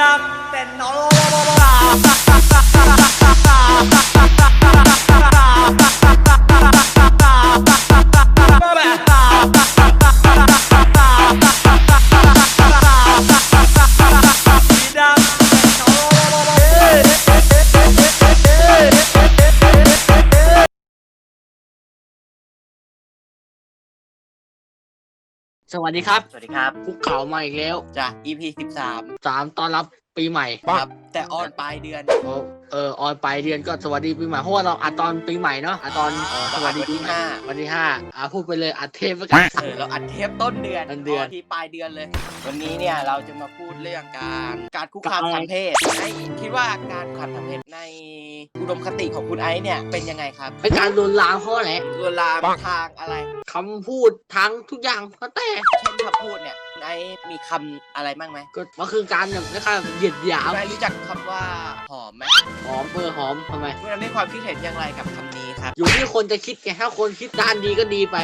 ดักแต่น้อง สวัสดีครับสวัสดีครับคุกเข่ามาอีกแล้วจ้ะ EP 13สามตอนรับปีใหม่ครับ แต่ออนปลายเดือนเออเออออนไปเดือนก็สวัสดีปีใหม่เพราะว่าเราอัดตอนปีใหม่เนาะอัดตอนอ๋อสวัสดีวันที่ปีใหม่ห้า วันที่ห้าอะพูดไปเลยอัดเทปไปกัน เออเราอัดเทปต้นเดือนต้นเดือนที่ปลายเดือนเลย วันนี้เนี่ยเราจะมาพูดเรื่องการการคุกคามทางเพศไอ้คิดว่าการคุกคามทางเพศใน อุดมคติของคุณไอซ์เนี่ยเป็นยังไงครับเป็นการลวนลามเขาแหละลวนลามทางอะไรคำพูดทั้งทุกอย่างก็แต่เช่นคำพูดเนี่ยคุณไอซ์มีคำอะไรบ้างไหมก็มันคือการแบบนะครับเหยียดหยามคุณไอซ์รู้จักคำว่าหอมไหมหอมเออหอมทำไม คุณไอซ์มีความคิดเห็นอย่างไรกับคำนี้ครับอยู่ที่คนจะคิดไงถ้าคนคิดด้านดีก็ดีไป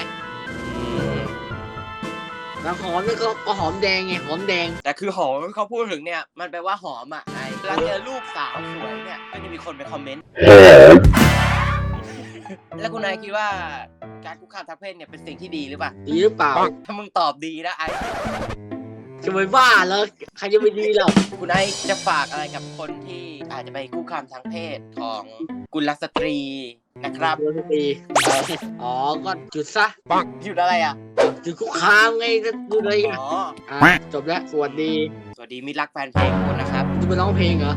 แล้วหอมนี่ก็ก็หอมแดงไงหอมแดง แต่คือหอมที่เขาพูดถึงเนี่ยมันแปลว่าหอมอะไอเวลาเจอรูปสาวสวยเนี่ยก็จะมีคนไปคอมเมนต์ แล้วคุณนายคิดว่าการคุกคามทางเพศเนี่ยเป็นสิ่งที่ดีหรือเปล่า ดีหรือเปล่าถ้ามึงตอบดีนะไอ้จะไปบ้าแล้วใครจะไปดีหรอกคุณไอจะฝากอะไรกับคนที่อาจจะไปคุกคามทางเพศของกุลสตรีนะครับดนตีอ๋อก็จุดซะ หยุดอะไรอะ จุดคุกคามไงจะดูอะไรอะอ๋อ อะจบแล้วสวัสดีสวัสดีมิตรรักแฟนเพลงทุกคนนะครับ จะไปร้องเพลงเหรอ